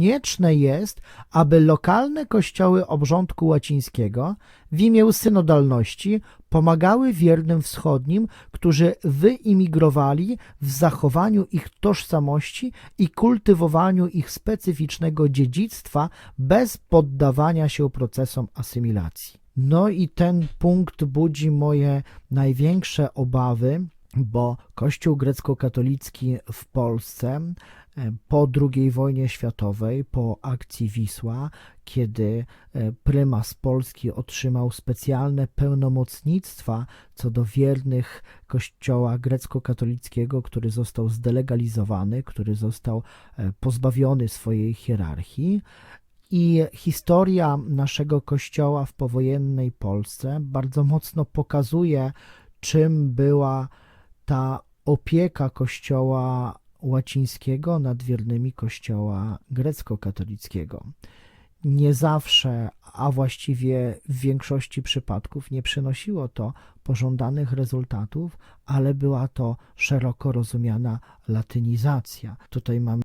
Konieczne jest, aby lokalne kościoły obrządku łacińskiego w imię synodalności pomagały wiernym wschodnim, którzy wyimigrowali w zachowaniu ich tożsamości i kultywowaniu ich specyficznego dziedzictwa bez poddawania się procesom asymilacji. No i ten punkt budzi moje największe obawy, bo Kościół grecko-katolicki w Polsce e, po II wojnie światowej, po akcji Wisła, kiedy e, prymas Polski otrzymał specjalne pełnomocnictwa co do wiernych Kościoła grecko-katolickiego, który został zdelegalizowany, który został e, pozbawiony swojej hierarchii. I historia naszego kościoła w powojennej Polsce bardzo mocno pokazuje, czym była ta opieka kościoła łacińskiego nad wiernymi kościoła grecko-katolickiego. Nie zawsze, a właściwie w większości przypadków nie przynosiło to pożądanych rezultatów, ale była to szeroko rozumiana latynizacja. Tutaj mamy